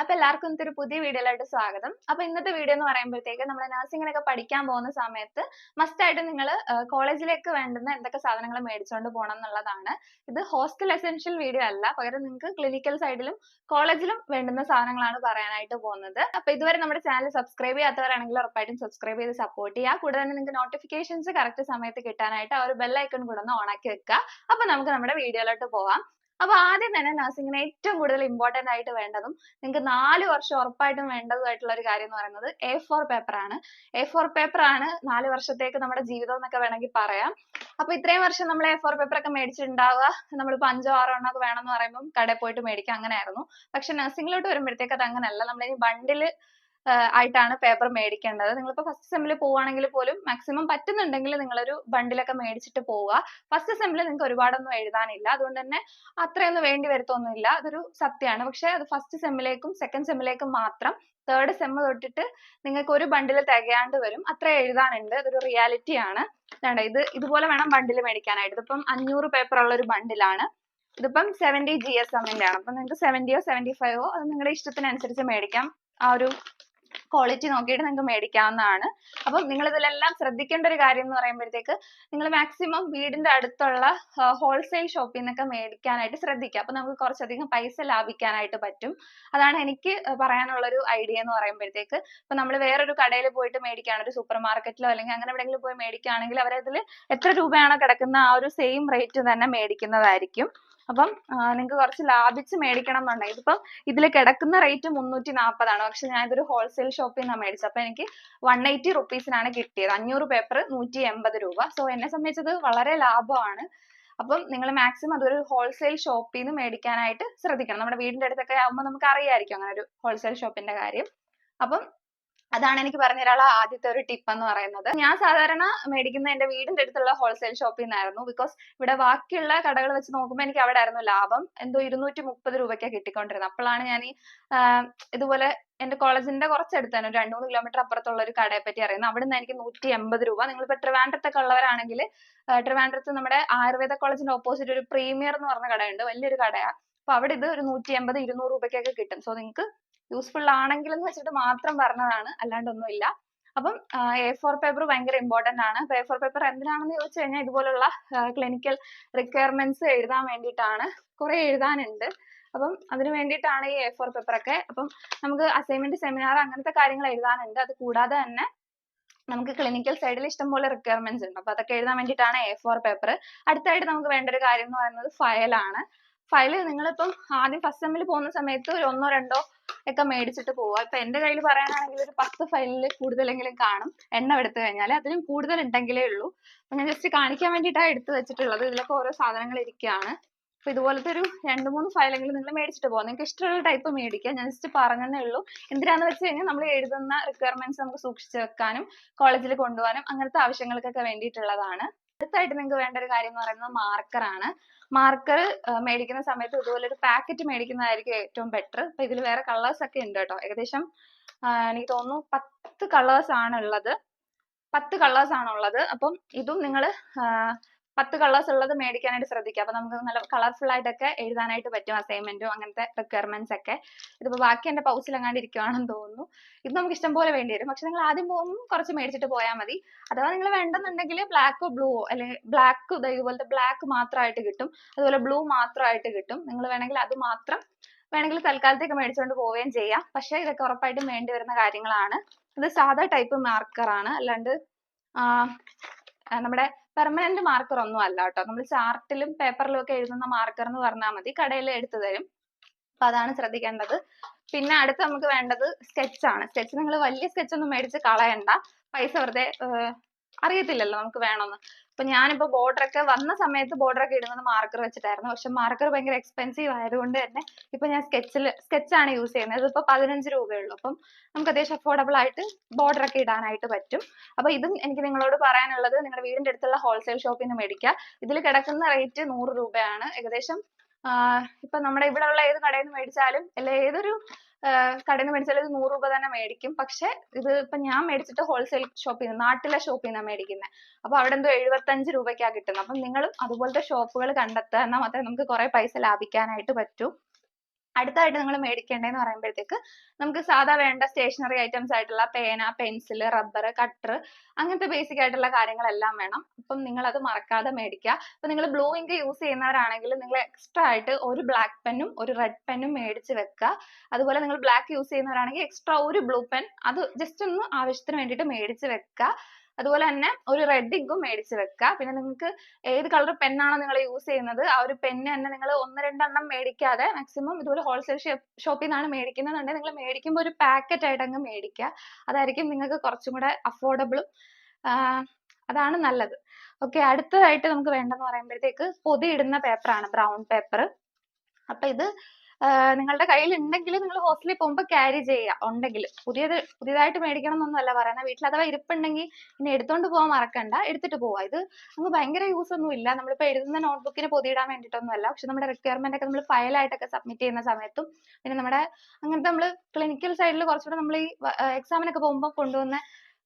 അപ്പൊ എല്ലാവർക്കും ഇന്നത്തെ ഒരു പുതിയ വീഡിയോയിലോട്ട് സ്വാഗതം. അപ്പൊ ഇന്നത്തെ വീഡിയോ എന്ന് പറയുമ്പോഴത്തേക്ക് നമ്മൾ നഴ്സിംഗിനൊക്കെ പഠിക്കാൻ പോകുന്ന സമയത്ത് മസ്റ്റ് ആയിട്ട് നിങ്ങൾ കോളേജിലേക്ക് വേണ്ടുന്ന എന്തൊക്കെ സാധനങ്ങൾ മേടിച്ചുകൊണ്ട് പോകണം എന്നുള്ളതാണ്. ഇത് ഹോസ്റ്റൽ എസെൻഷ്യൽ വീഡിയോ അല്ല. പകരം നിങ്ങൾക്ക് ക്ലിനിക്കൽ സൈഡിലും കോളേജിലും വേണ്ടുന്ന സാധനങ്ങളാണ് പറയാനായിട്ട് പോകുന്നത്. അപ്പൊ ഇതുവരെ നമ്മുടെ ചാനൽ സബ്സ്ക്രൈബ് ചെയ്യാത്തവരാണെങ്കിൽ ഉറപ്പായിട്ടും സബ്സ്ക്രൈബ് ചെയ്ത് സപ്പോർട്ട് ചെയ്യുക. കൂടെ തന്നെ നിങ്ങൾക്ക് നോട്ടിഫിക്കേഷൻസ് കറക്റ്റ് സമയത്ത് കിട്ടാനായിട്ട് ആ ഒരു ബെൽ ഐക്കൺ കൂടെ ഒന്ന് ഓൺ ആക്കി വെക്കുക. അപ്പൊ നമുക്ക് നമ്മുടെ വീഡിയോയിലോട്ട് പോവാം. അപ്പൊ ആദ്യം തന്നെ നഴ്സിംഗിന് ഏറ്റവും കൂടുതൽ ഇമ്പോർട്ടന്റ് ആയിട്ട് വേണ്ടതും നിങ്ങൾക്ക് നാല് വർഷം ഉറപ്പായിട്ടും വേണ്ടതുമായിട്ടുള്ള ഒരു കാര്യം എന്ന് പറയുന്നത് എ ഫോർ പേപ്പർ ആണ്. എ ഫോർ പേപ്പർ ആണ് നാല് വർഷത്തേക്ക് നമ്മുടെ ജീവിതം എന്നൊക്കെ വേണമെങ്കിൽ പറയാം. അപ്പൊ ഇത്രയും വർഷം നമ്മൾ എ ഫോർ പേപ്പർ ഒക്കെ മേടിച്ചിട്ടുണ്ടാവുക. നമ്മളിപ്പോ അഞ്ചോ ആറോ എണ്ണം ഒക്കെ വേണമെന്ന് പറയുമ്പോൾ കടയിൽ പോയിട്ട് മേടിക്കാം. അങ്ങനെയായിരുന്നു. പക്ഷെ നഴ്സിംഗിലോട്ട് വരുമ്പോഴത്തേക്ക് അത് അങ്ങനെയല്ല. നമ്മളിനി ബണ്ടിൽ ആയിട്ടാണ് പേപ്പർ മേടിക്കേണ്ടത്. നിങ്ങളിപ്പോൾ ഫസ്റ്റ് സെമ്മിൽ പോവുകയാണെങ്കിൽ പോലും മാക്സിമം പറ്റുന്നുണ്ടെങ്കിൽ നിങ്ങളൊരു ബണ്ടിലൊക്കെ മേടിച്ചിട്ട് പോവുക. ഫസ്റ്റ് സെമ്മിൽ നിങ്ങൾക്ക് ഒരുപാടൊന്നും എഴുതാനില്ല. അതുകൊണ്ട് തന്നെ അത്രയൊന്നും വേണ്ടി വരത്തൊന്നുമില്ല. അതൊരു സത്യമാണ്. പക്ഷേ അത് ഫസ്റ്റ് സെമ്മിലേക്കും സെക്കൻഡ് സെമ്മിലേക്കും മാത്രം തേർഡ് സെമ്മ് തൊട്ടിട്ട് നിങ്ങൾക്ക് ഒരു ബണ്ടിൽ തികയാണ്ട് വരും. അത്ര എഴുതാനുണ്ട്. അതൊരു റിയാലിറ്റി ആണ്. വേണ്ട ഇത് ഇതുപോലെ വേണം ബണ്ടിൽ മേടിക്കാനായിട്ട്. ഇതിപ്പം അഞ്ഞൂറ് പേപ്പർ ഉള്ള ഒരു ബണ്ടിലാണ് ഇതിപ്പം സെവന്റി ജി എസ് എമ്മിന്റെ ആണ്. അപ്പൊ നിങ്ങൾക്ക് സെവന്റിയോ സെവന്റി ഫൈവോ അത് നിങ്ങളുടെ ഇഷ്ടത്തിനനുസരിച്ച് മേടിക്കാം. ആ ഒരു ക്വാളിറ്റി നോക്കിയിട്ട് നിങ്ങൾക്ക് മേടിക്കാവുന്നതാണ്. അപ്പം നിങ്ങൾ ഇതിലെല്ലാം ശ്രദ്ധിക്കേണ്ട ഒരു കാര്യം എന്ന് പറയുമ്പോഴത്തേക്ക് നിങ്ങൾ മാക്സിമം വീടിന്റെ അടുത്തുള്ള ഹോൾസെയിൽ ഷോപ്പിൽ നിന്നൊക്കെ മേടിക്കാനായിട്ട് ശ്രദ്ധിക്കുക. അപ്പൊ നമുക്ക് കുറച്ചധികം പൈസ ലാഭിക്കാനായിട്ട് പറ്റും. അതാണ് എനിക്ക് പറയാനുള്ള ഒരു ഐഡിയ എന്ന് പറയുമ്പോഴത്തേക്ക്. ഇപ്പൊ നമ്മൾ വേറൊരു കടയിൽ പോയിട്ട് മേടിക്കുകയാണ് ഒരു സൂപ്പർ മാർക്കറ്റിലോ അല്ലെങ്കിൽ അങ്ങനെ എവിടെയെങ്കിലും പോയി മേടിക്കുകയാണെങ്കിൽ അവരതിൽ എത്ര രൂപയാണോ കിടക്കുന്ന ആ ഒരു സെയിം റേറ്റ് തന്നെ മേടിക്കുന്നതായിരിക്കും. അപ്പം നിങ്ങൾക്ക് കുറച്ച് ലാഭിച്ച് മേടിക്കണം എന്നുണ്ടെങ്കിൽ ഇതിപ്പം ഇതിൽ കിടക്കുന്ന റേറ്റ് മുന്നൂറ്റി നാൽപ്പതാണ് പക്ഷെ ഞാൻ ഇതൊരു ഹോൾസെയിൽ ഷോപ്പിൽ നിന്നാണ് മേടിച്ചത്. അപ്പൊ എനിക്ക് വൺ എയ്റ്റി റുപ്പീസിനാണ് കിട്ടിയത്. അഞ്ഞൂറ് പേപ്പർ നൂറ്റി എൺപത് രൂപ. സോ എന്നെ സംബന്ധിച്ചത് വളരെ ലാഭമാണ്. അപ്പം നിങ്ങൾ മാക്സിമം അതൊരു ഹോൾസെയിൽ ഷോപ്പിൽ നിന്ന് മേടിക്കാനായിട്ട് ശ്രദ്ധിക്കണം. നമ്മുടെ വീടിന്റെ അടുത്തൊക്കെ ആകുമ്പോൾ നമുക്ക് അറിയായിരിക്കും അങ്ങനെ ഒരു ഹോൾസെയിൽ ഷോപ്പിന്റെ കാര്യം. അപ്പം അതാണ് എനിക്ക് പറഞ്ഞു തരാനുള്ള ആദ്യത്തെ ഒരു ടിപ്പ് എന്ന് പറയുന്നത്. ഞാൻ സാധാരണ മേടിക്കുന്ന എന്റെ വീടിന്റെ അടുത്തുള്ള ഹോൾസെയിൽ ഷോപ്പിൽ നിന്നായിരുന്നു ബിക്കോസ് ഇവിടെ ബാക്കിയുള്ള കടകൾ വെച്ച് നോക്കുമ്പോൾ എനിക്ക് അവിടെ ആയിരുന്നു ലാഭം. എന്തോ ഇരുന്നൂറ്റി മുപ്പത് രൂപയ്ക്കാണ് കിട്ടിക്കൊണ്ടിരുന്നത്. അപ്പോഴാണ് ഞാൻ ഈ ഇതുപോലെ എന്റെ കോളേജിന്റെ കുറച്ചടുത്താണ് ഒരു രണ്ടു മൂന്ന് കിലോമീറ്റർ അപ്പുറത്തുള്ള ഒരു കടയെ പറ്റി അറിയുന്നത്. അവിടുന്ന് എനിക്ക് നൂറ്റി എൺപത് രൂപ. നിങ്ങളിപ്പോ ട്രിവാൻഡ്രത്തൊക്കെ ഉള്ളവരാണെങ്കിൽ ട്രിവാൻഡ്രത്ത് നമ്മുടെ ആയുർവേദ കോളേജിന്റെ ഓപ്പോസിറ്റ് ഒരു പ്രീമിയർ എന്ന് പറഞ്ഞ കടയുണ്ട്. വലിയൊരു കടയാ. അപ്പൊ അവിടെ ഇത് ഒരു നൂറ്റി എൺപത് ഇരുന്നൂറ് രൂപയ്ക്കൊക്കെ കിട്ടും. സോ നിങ്ങൾക്ക് യൂസ്ഫുൾ ആണെങ്കിൽ എന്ന് വെച്ചിട്ട് മാത്രം പറഞ്ഞതാണ് അല്ലാണ്ടൊന്നുമില്ല. അപ്പം എ ഫോർ പേപ്പർ ഭയങ്കര ഇമ്പോർട്ടന്റ് ആണ്. എ ഫോർ പേപ്പർ എന്തിനാണെന്ന് ചോദിച്ചു കഴിഞ്ഞാൽ ഇതുപോലുള്ള ക്ലിനിക്കൽ റിക്വയർമെന്റ്സ് എഴുതാൻ വേണ്ടിയിട്ടാണ് കുറെ എഴുതാനുണ്ട്. അപ്പം അതിന് വേണ്ടിയിട്ടാണ് ഈ എ ഫോർ പേപ്പർ ഒക്കെ. അപ്പം നമുക്ക് അസൈൻമെന്റ് സെമിനാർ അങ്ങനത്തെ കാര്യങ്ങൾ എഴുതാനുണ്ട്. അത് കൂടാതെ തന്നെ നമുക്ക് ക്ലിനിക്കൽ സൈഡിൽ ഇഷ്ടംപോലെ റിക്വയർമെന്റ്സ് ഉണ്ട്. അപ്പൊ അതൊക്കെ എഴുതാൻ വേണ്ടിയിട്ടാണ് എ ഫോർ പേപ്പർ അടുത്തായിട്ട് നമുക്ക് വേണ്ട ഒരു കാര്യം എന്ന് പറയുന്നത് ഫയലാണ് ഫയൽ നിങ്ങളിപ്പം ആദ്യം ഫസ്റ്റ് സെമ്മിൽ പോകുന്ന സമയത്ത് ഒരു ഒന്നോ രണ്ടോ ഒക്കെ മേടിച്ചിട്ട് പോവുക. ഇപ്പൊ എന്റെ കയ്യിൽ പറയാനാണെങ്കിൽ ഒരു പത്ത് ഫയലിൽ കൂടുതലെങ്കിലും കാണും. എണ്ണം എടുത്തു കഴിഞ്ഞാൽ അതിലും കൂടുതൽ ഉണ്ടെങ്കിലേ ഉള്ളൂ. അപ്പൊ ഞാൻ ജസ്റ്റ് കാണിക്കാൻ വേണ്ടിയിട്ടാണ് എടുത്തു വെച്ചിട്ടുള്ളത്. ഇതിലൊക്കെ ഓരോ സാധനങ്ങൾ ഇരിക്കുകയാണ്. അപ്പൊ ഇതുപോലത്തെ ഒരു രണ്ട് മൂന്ന് ഫയലെങ്കിലും നിങ്ങൾ മേടിച്ചിട്ട് പോകാം നിങ്ങൾക്ക് ഇഷ്ടമുള്ള ടൈപ്പ് മേടിക്കാം ഞാൻ ജസ്റ്റ് പറഞ്ഞതേ ഉള്ളൂ. എന്തിനാന്ന് വെച്ച് കഴിഞ്ഞാൽ നമ്മൾ എഴുതുന്ന റിക്വയർമെന്റ്സ് നമുക്ക് സൂക്ഷിച്ചു വെക്കാനും കോളേജിൽ കൊണ്ടുപോകാനും അങ്ങനത്തെ ആവശ്യങ്ങൾക്കൊക്കെ വേണ്ടിയിട്ടുള്ളതാണ്. അടുത്തായിട്ട് നിങ്ങൾക്ക് വേണ്ട ഒരു കാര്യം എന്ന് പറയുന്നത് മാർക്കർ ആണ്. മാർക്കർ മേടിക്കുന്ന സമയത്ത് ഇതുപോലെ ഒരു പാക്കറ്റ് മേടിക്കുന്നതായിരിക്കും ഏറ്റവും ബെറ്റർ അപ്പൊ ഇതിൽ വേറെ കളേഴ്സ് ഒക്കെ ഉണ്ട് കേട്ടോ. ഏകദേശം എനിക്ക് തോന്നുന്നു പത്ത് കളേഴ്സ് ആണ് ഉള്ളത്. പത്ത് കളേഴ്സ് ആണ് ഉള്ളത്. അപ്പം ഇതും നിങ്ങൾ പത്ത് കളേഴ്സ് ഉള്ളത് മേടിക്കാനായിട്ട് ശ്രദ്ധിക്കുക. അപ്പൊ നമുക്ക് നല്ല കളർഫുൾ ആയിട്ടൊക്കെ എഴുതാനായിട്ട് പറ്റും അസൈൻമെന്റും അങ്ങനത്തെ റിക്വയർമെന്റ്സ് ഒക്കെ. ഇതിപ്പോ ബാക്കി എന്റെ പൗസിൽ എങ്ങാണ്ട് ഇരിക്കുവാണെന്ന് തോന്നുന്നു. ഇത് നമുക്ക് ഇഷ്ടം പോലെ വേണ്ടി വരും. പക്ഷെ നിങ്ങൾ ആദ്യം പോകുമ്പോൾ കുറച്ച് മേടിച്ചിട്ട് പോയാൽ മതി. അഥവാ നിങ്ങൾ വേണ്ടെന്നുണ്ടെങ്കിൽ ബ്ലാക്കോ ബ്ലൂവോ അല്ലെങ്കിൽ ബ്ലാക്ക് ഇതുപോലത്തെ ബ്ലാക്ക് മാത്രമായിട്ട് കിട്ടും. അതുപോലെ ബ്ലൂ മാത്രമായിട്ട് കിട്ടും. നിങ്ങൾ വേണമെങ്കിൽ അത് മാത്രം വേണമെങ്കിൽ തൽക്കാലത്തേക്ക് മേടിച്ചുകൊണ്ട് പോവുകയും ചെയ്യാം. പക്ഷെ ഇതൊക്കെ ഉറപ്പായിട്ടും വേണ്ടി വരുന്ന കാര്യങ്ങളാണ്. ഇത് സാധാ ടൈപ്പ് മാർക്കർ ആണ്. അല്ലാണ്ട് നമ്മുടെ പെർമനന്റ് മാർക്കർ ഒന്നും അല്ല കേട്ടോ. നമ്മൾ ചാർട്ടിലും പേപ്പറിലും ഒക്കെ എഴുതുന്ന മാർക്കർ എന്ന് പറഞ്ഞാൽ മതി. കടയിൽ എടുത്തു തരും. അപ്പൊ അതാണ് ശ്രദ്ധിക്കേണ്ടത്. പിന്നെ അടുത്ത് നമുക്ക് വേണ്ടത് സ്കെച്ച് ആണ്. സ്കെച്ച് നിങ്ങൾ വലിയ സ്കെച്ച് ഒന്നും മേടിച്ച് കളയണ്ട. പൈസ വെറുതെ അറിയത്തില്ലല്ലോ നമുക്ക് വേണമെന്ന് അപ്പൊ ഞാനിപ്പോ ബോർഡർ ഒക്കെ വന്ന സമയത്ത് ബോർഡർ ഒക്കെ ഇടുന്നത് മാർക്കർ വെച്ചിട്ടായിരുന്നു. പക്ഷെ മാർക്കർ ഭയങ്കര എക്സ്പെൻസീവ് ആയതുകൊണ്ട് തന്നെ ഇപ്പൊ ഞാൻ സ്കെച്ചിൽ സ്കെച്ചാണ് യൂസ് ചെയ്യുന്നത്. ഇതിപ്പോ പതിനഞ്ച് രൂപയുള്ളൂ. അപ്പം നമുക്ക് അത്യാവശ്യം അഫോർഡബിൾ ആയിട്ട് ബോർഡർ ഒക്കെ ഇടാനായിട്ട് പറ്റും. അപ്പൊ ഇതും എനിക്ക് നിങ്ങളോട് പറയാനുള്ളത് നിങ്ങളുടെ വീടിന്റെ അടുത്തുള്ള ഹോൾസെയിൽ ഷോപ്പിൽ നിന്ന് മേടിക്കുക. ഇതിൽ കിടക്കുന്ന റേറ്റ് നൂറ് രൂപയാണ്. ഏകദേശം ഇപ്പൊ നമ്മുടെ ഇവിടെ ഉള്ള ഏത് കടയിൽ നിന്ന് മേടിച്ചാലും അല്ലെ ഏതൊരു കടയിൽ മേടിച്ചാൽ ഇത് നൂറ് രൂപ തന്നെ മേടിക്കും. പക്ഷെ ഇത് ഇപ്പൊ ഞാൻ മേടിച്ചിട്ട് ഹോൾസെയിൽ ഷോപ്പിൽ നിന്ന് നാട്ടിലെ ഷോപ്പിൽ നിന്നാണ് മേടിക്കുന്നത് അപ്പൊ അവിടെ എന്തോ എഴുപത്തഞ്ച് രൂപയ്ക്കാണ് കിട്ടുന്നത് അപ്പം നിങ്ങളും അതുപോലത്തെ ഷോപ്പുകൾ കണ്ടെത്തുക എന്നാൽ മാത്രമേ നമുക്ക് കുറെ പൈസ ലാഭിക്കാനായിട്ട് പറ്റൂ. അടുത്തതായിട്ട് നിങ്ങൾ മേടിക്കേണ്ടതെന്ന് പറയുമ്പോഴത്തേക്ക് നമുക്ക് സാധാ വേണ്ട സ്റ്റേഷനറി ഐറ്റംസ് ആയിട്ടുള്ള പേന പെൻസിൽ റബ്ബർ കട്ടർ അങ്ങനത്തെ ബേസിക് ആയിട്ടുള്ള കാര്യങ്ങളെല്ലാം വേണം. അപ്പം നിങ്ങൾ അത് മറക്കാതെ മേടിക്കുക. അപ്പം നിങ്ങൾ ബ്ലൂ ഇങ്ക് യൂസ് ചെയ്യുന്നവരാണെങ്കിൽ നിങ്ങൾ എക്സ്ട്രാ ആയിട്ട് ഒരു ബ്ലാക്ക് പെന്നും ഒരു റെഡ് പെന്നും മേടിച്ച് വെക്കുക. അതുപോലെ നിങ്ങൾ ബ്ലാക്ക് യൂസ് ചെയ്യുന്നവരാണെങ്കിൽ എക്സ്ട്രാ ഒരു ബ്ലൂ പെൻ അത് ജസ്റ്റ് ഒന്ന് ആവശ്യത്തിന് വേണ്ടിയിട്ട് മേടിച്ച് വെക്കുക. അതുപോലെ തന്നെ ഒരു റെഡ് ഇങ്കും മേടിച്ച് വെക്കുക പിന്നെ നിങ്ങൾക്ക് ഏത് കളർ പെണ്ണാണോ നിങ്ങൾ യൂസ് ചെയ്യുന്നത് ആ ഒരു പെന്ന് തന്നെ നിങ്ങൾ ഒന്ന് രണ്ടെണ്ണം മേടിക്കാതെ മാക്സിമം ഇതുപോലെ ഹോൾസെയിൽ ഷോപ്പിൽ നിന്നാണ് മേടിക്കുന്നതെന്നുണ്ടെങ്കിൽ നിങ്ങൾ മേടിക്കുമ്പോൾ ഒരു പാക്കറ്റ് ആയിട്ട് അങ്ങ് മേടിക്കുക അതായിരിക്കും നിങ്ങൾക്ക് കുറച്ചും കൂടെ അഫോർഡബിളും അതാണ് നല്ലത്. ഓക്കെ അടുത്തതായിട്ട് നമുക്ക് വേണ്ടെന്ന് പറയുമ്പോഴത്തേക്ക് പൊതി ഇടുന്ന പേപ്പറാണ് ബ്രൗൺ പേപ്പർ അപ്പൊ ഇത് നിങ്ങളുടെ കയ്യിൽ ഉണ്ടെങ്കിൽ നിങ്ങൾ ഹോസ്റ്റലിൽ പോകുമ്പോൾ ക്യാരി ചെയ്യുക. ഉണ്ടെങ്കിൽ. പുതിയത് പുതിയതായിട്ട് മേടിക്കണം എന്നൊന്നുമല്ല പറയുന്നത്. വീട്ടിൽ അഥവാ ഇരിപ്പുണ്ടെങ്കിൽ ഇനി എടുത്തോണ്ട് പോകാൻ മറക്കണ്ട. എടുത്തിട്ട് പോവാ. ഇത് അങ്ങ് ഭയങ്കര യൂസ് ഒന്നും ഇല്ല. നമ്മളിപ്പോൾ എഴുതുന്ന നോട്ട്ബുക്കിന് പൊതിയിടാൻ വേണ്ടിയിട്ടൊന്നുമല്ല. പക്ഷെ നമ്മുടെ റിക്വയർമെന്റ് ഒക്കെ നമ്മൾ ഫയലായിട്ടൊക്കെ സബ്മിറ്റ് ചെയ്യുന്ന സമയത്തും പിന്നെ നമ്മുടെ അങ്ങനത്തെ നമ്മൾ ക്ലിനിക്കൽ സൈഡിൽ കുറച്ചുകൂടെ നമ്മൾ ഈ എക്സാമിനൊക്കെ പോകുമ്പോൾ കൊണ്ടുവന്ന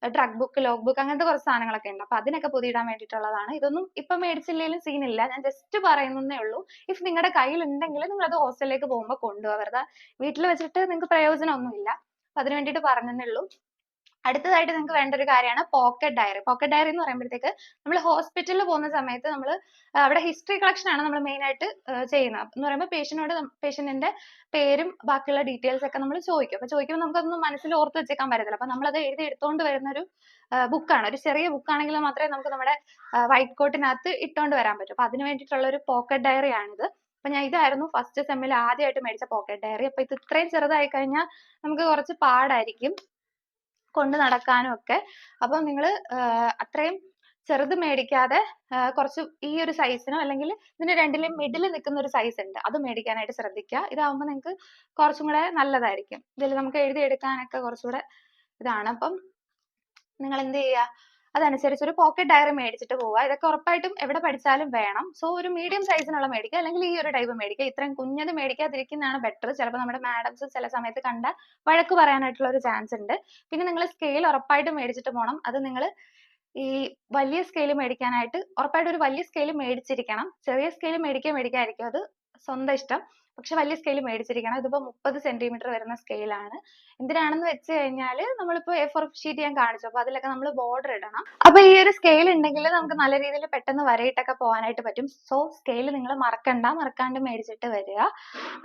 ട്രക്ക് ബുക്ക് ലോഗ് ബുക്ക് അങ്ങനത്തെ കുറച്ച് സാധനങ്ങളൊക്കെ ഉണ്ട്. അപ്പൊ അതിനൊക്കെ പൊതിയിടാൻ വേണ്ടിയിട്ടുള്ളതാണ്. ഇതൊന്നും ഇപ്പൊ മേടിച്ചില്ലെങ്കിലും ഇല്ല. ഞാൻ ജസ്റ്റ് പറയുന്നേ ഉള്ളൂ. ഇഫ് നിങ്ങളുടെ കയ്യിൽ ഉണ്ടെങ്കിൽ നിങ്ങൾ അത് ഹോസ്റ്റലിലേക്ക് പോകുമ്പോൾ കൊണ്ടുപോകാം വെറുതെ വീട്ടിൽ വെച്ചിട്ട് നിങ്ങൾക്ക് പ്രയോജനം ഒന്നുമില്ല അപ്പൊ അതിന് വേണ്ടിയിട്ട് പറഞ്ഞതേ ഉള്ളൂ. അടുത്തതായിട്ട് നിങ്ങൾക്ക് വേണ്ട ഒരു കാര്യമാണ് പോക്കറ്റ് ഡയറി പോക്കറ്റ് ഡയറി എന്ന് പറയുമ്പോഴത്തേക്ക് നമ്മൾ ഹോസ്പിറ്റലിൽ പോകുന്ന സമയത്ത് നമ്മൾ അവിടെ ഹിസ്റ്ററി കളക്ഷൻ ആണ് നമ്മൾ മെയിൻ ആയിട്ട് ചെയ്യുന്നത്. എന്ന് പറയുമ്പോൾ പേഷ്യന്റിനോട് പേഷ്യന്റിന്റെ പേരും ബാക്കിയുള്ള ഡീറ്റെയിൽസ് ഒക്കെ നമ്മൾ ചോദിക്കും. അപ്പൊ ചോദിക്കുമ്പോൾ നമുക്കതൊന്നും മനസ്സിൽ ഓർത്ത് വെച്ചേക്കാൻ പറ്റത്തില്ല. അപ്പൊ നമ്മളത് എഴുതി എടുത്തുകൊണ്ട് വരുന്ന ഒരു ബുക്കാണ് ഒരു ചെറിയ ബുക്ക് ആണെങ്കിൽ മാത്രമേ നമുക്ക് നമ്മുടെ വൈറ്റ് കോട്ടിനകത്ത് ഇട്ടുകൊണ്ട് വരാൻ പറ്റൂ. അപ്പൊ അതിന് വേണ്ടിയിട്ടുള്ള ഒരു പോക്കറ്റ് ഡയറി ആണിത്. അപ്പൊ ഞാൻ ഇതായിരുന്നു ഫസ്റ്റ് സെമ്മിൽ ആദ്യമായിട്ട് മേടിച്ച പോക്കറ്റ് ഡയറി അപ്പൊ ഇത് ഇത്രയും ചെറുതായി കഴിഞ്ഞാൽ നമുക്ക് കുറച്ച് പാടായിരിക്കും. കൊണ്ട് നടക്കാനും ഒക്കെ. അപ്പൊ നിങ്ങൾ അത്രയും ചെറുത് മേടിക്കാതെ കുറച്ച് ഈ ഒരു സൈസിനോ അല്ലെങ്കിൽ ഇതിന്റെ രണ്ടിലും മിഡിൽ നിൽക്കുന്ന ഒരു സൈസ് ഉണ്ട്. അത് മേടിക്കാനായിട്ട് ശ്രദ്ധിക്കുക. ഇതാവുമ്പോൾ നിങ്ങൾക്ക് കുറച്ചും കൂടെ നല്ലതായിരിക്കും. ഇതിൽ നമുക്ക് എഴുതി എടുക്കാനൊക്കെ കുറച്ചുകൂടെ ഇതാണ്. അപ്പം നിങ്ങൾ എന്ത് ചെയ്യുക? അതനുസരിച്ച് ഒരു പോക്കറ്റ് ഡയറി മേടിച്ചിട്ട് പോവുക. ഇതൊക്കെ ഉറപ്പായിട്ടും എവിടെ പഠിച്ചാലും വേണം. സോ ഒരു മീഡിയം സൈസിനുള്ള മേടിക്കുക അല്ലെങ്കിൽ ഈ ഒരു ടൈപ്പ് മേടിക്കുക ഇത്രയും കുഞ്ഞത് മേടിക്കാതിരിക്കുന്നതാണ് ബെറ്റർ ചിലപ്പോൾ നമ്മുടെ മാഡംസ് ചില സമയത്ത് കണ്ട വഴക്ക് പറയാനായിട്ടുള്ള ഒരു ചാൻസ് ഉണ്ട്. പിന്നെ നിങ്ങൾ സ്കെയിൽ ഉറപ്പായിട്ടും മേടിച്ചിട്ട് പോകണം അത് നിങ്ങൾ ഈ വലിയ സ്കെയിൽ മേടിക്കാനായിട്ട് ഉറപ്പായിട്ടും ഒരു വലിയ സ്കെയിൽ മേടിച്ചിരിക്കണം. ചെറിയ സ്കെയിൽ മേടിക്കാൻ മേടിക്കാതിരിക്കും അത് സ്വന്തം ഇഷ്ടം. പക്ഷെ വലിയ സ്കെയിൽ മേടിച്ചിരിക്കണം. ഇതിപ്പോ മുപ്പത് സെന്റിമീറ്റർ വരുന്ന സ്കെയിലാണ് എന്തിനാണെന്ന് വെച്ച് കഴിഞ്ഞാൽ നമ്മളിപ്പോ എ ഫോർ ഷീറ്റ് ഞാൻ കാണിച്ചു. അപ്പൊ അതിലൊക്കെ നമ്മൾ ബോർഡർ ഇടണം. അപ്പൊ ഈ ഒരു സ്കെയിൽ ഉണ്ടെങ്കിൽ നമുക്ക് നല്ല രീതിയിൽ പെട്ടെന്ന് വരയിട്ടൊക്കെ പോകാനായിട്ട് പറ്റും. സോ സ്കെയിൽ നിങ്ങൾ മറക്കണ്ട. മറക്കാണ്ട് മേടിച്ചിട്ട് വരിക.